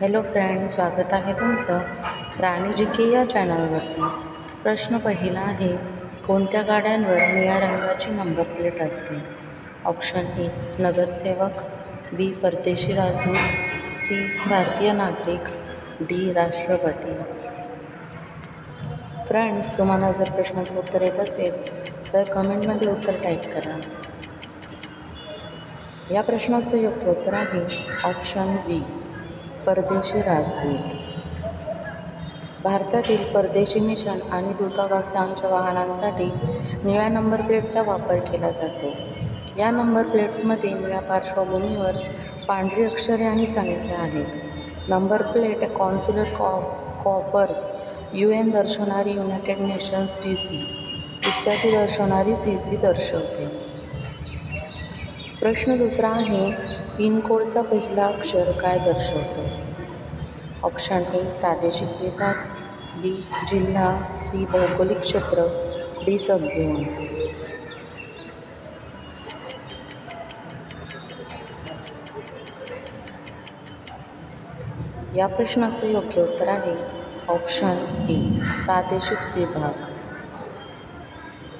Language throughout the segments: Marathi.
हॅलो फ्रेंड स्वागत आहे तुमचं राणी जी के या चॅनलवरती प्रश्न पहिला आहे कोणत्या गाड्यांवर निळ्या रंगाची नंबर प्लेट असते? ऑप्शन ए नगरसेवक बी परदेशी राजदूत सी भारतीय नागरिक डी राष्ट्रपती. फ्रेंड्स तुम्हाला जर प्रश्नाचं उत्तर येत असेल तर कमेंटमध्ये उत्तर टाईप करा. या प्रश्नाचं योग्य उत्तर आहे ऑप्शन बी परदेशी राजदूत. भारतातील परदेशी मिशन आणि दूतावासांच्या वाहनांसाठी निळ्या नंबर प्लेटचा वापर केला जातो. या नंबर प्लेट्समध्ये निळ्या पार्श्वभूमीवर पांढरी अक्षरे आणि संख्या आहेत. नंबर प्लेट कॉन्सुलर कॉ कॉपर्स यू एन दर्शवणारी युनायटेड नेशन्स डी सी इत्यादी दर्शवणारी सी सी दर्शवते. प्रश्न दुसरा आहे पिनकोडचा पहिला अक्षर काय दर्शवतो? ऑप्शन ए प्रादेशिक विभाग बी जिल्हा सी भौगोलिक क्षेत्र डी सबझोन. या प्रश्नाचं योग्य उत्तर आहे ऑप्शन ए प्रादेशिक विभाग.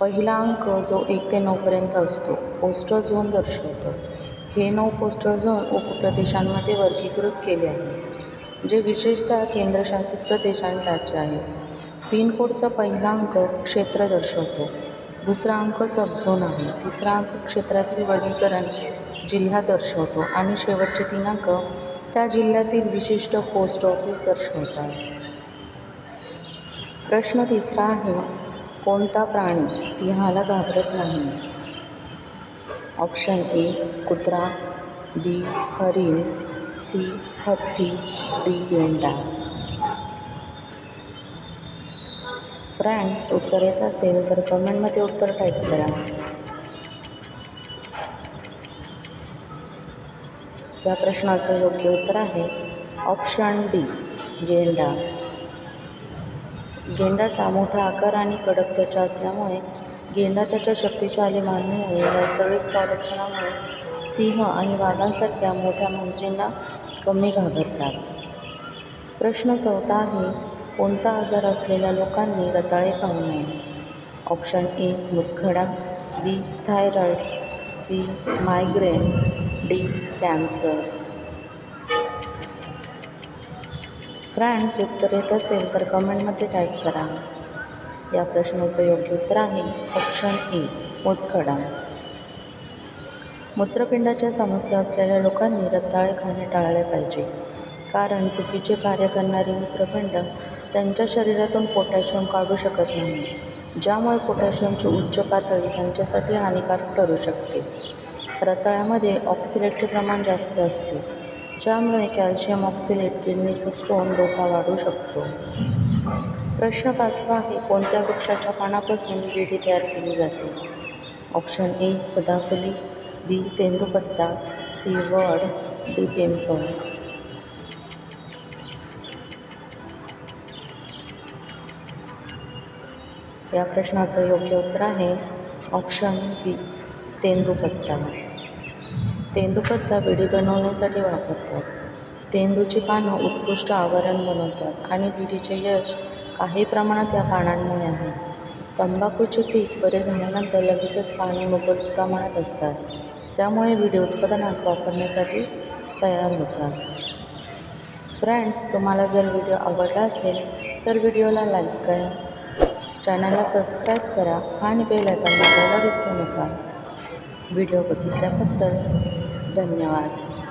पहिला अंक जो एक ते नऊपर्यंत असतो पोस्टल झोन दर्शवतो. हे नऊ कोस्टल झोन उपप्रदेशांमध्ये वर्गीकृत केले आहेत जे विशेषतः केंद्रशासित प्रदेश आणि राज्य आहेत पिनकोडचा पहिला अंक क्षेत्र दर्शवतो. दुसरा अंक सबझोन आहे. तिसरा अंक क्षेत्रातील वर्गीकरण जिल्हा दर्शवतो आणि शेवटचे तीन अंक त्या जिल्ह्यातील विशिष्ट पोस्ट ऑफिस दर्शवतात. प्रश्न तिसरा आहे कोणता प्राणी सिंहाला घाबरत नाही? ऑप्शन ए कुत्रा बी हरिण सी हत्ती डी गेंडा. फ्रेंड्स उत्तर येत असेल तर कमेंटमध्ये उत्तर टाईप करा. या प्रश्नाचं योग्य उत्तर आहे ऑप्शन डी गेंडा. गेंडाचा मोठा आकार आणि कडक त्वचा असल्यामुळे गेंडा त्याच्या शक्तिशाली मागणीमुळे नैसर्गिक संरक्षणामुळे सिंह आणि वाघांसारख्या मोठ्या मांजरींना कमी घाबरतात. प्रश्न चौथा आहे कोणता आजार असलेल्या लोकांनी रताळे खाऊ नये? Option A मुतखडा B thyroid C migraine D cancer friends उत्तर येत असेल तर कमेंटमध्ये टाईप करा. या प्रश्नाचं योग्य उत्तर आहे. ऑप्शन ए मुतखडा. मूत्रपिंडाच्या समस्या असलेल्या लोकांनी रताळे खाणे टाळले पाहिजे. कारण चुकीचे कार्य करणारे मूत्रपिंड त्यांच्या शरीरातून पोटॅशियम काढू शकत नाही ज्यामुळे पोटॅशियमची उच्च पातळी त्यांच्यासाठी हानिकारक ठरू शकते. रताळ्यामध्ये ऑक्सिलेटचे प्रमाण जास्त असते ज्यामुळे कॅल्शियम ऑक्सिलेट किडनीचा स्टोन धोका वाढू शकतो. प्रश्न पाचवा आहे कोणत्या वृक्षाच्या पानापासून विडी तयार केली जाते? ऑप्शन ए सदाफुली बी तेंदुपत्ता सी वड डी पिंपळ. या प्रश्नाचं योग्य उत्तर आहे ऑप्शन बी तेंदूपत्ता. तेंदूपत्ता विडी बनवण्यासाठी वापरतात. तेंदूची पानं उत्कृष्ट आवरण बनवतात आणि विडीचे यश काही प्रमाणात या पानांमुळे आहे. तंबाखूचे पीक बरे झाल्यानंतर लगेचच पाणी मोफत प्रमाणात असतात. त्यामुळे विडी उत्पादनात वापरण्यासाठी तयार होतात. फ्रेंड्स तुम्हाला जर व्हिडिओ आवडला असेल तर व्हिडिओला लाईक करा. चॅनलला सबस्क्राईब करा आणि बेल आयकॉन दाबायला विसरू नका. व्हिडिओ बघितल्याबद्दल धन्यवाद.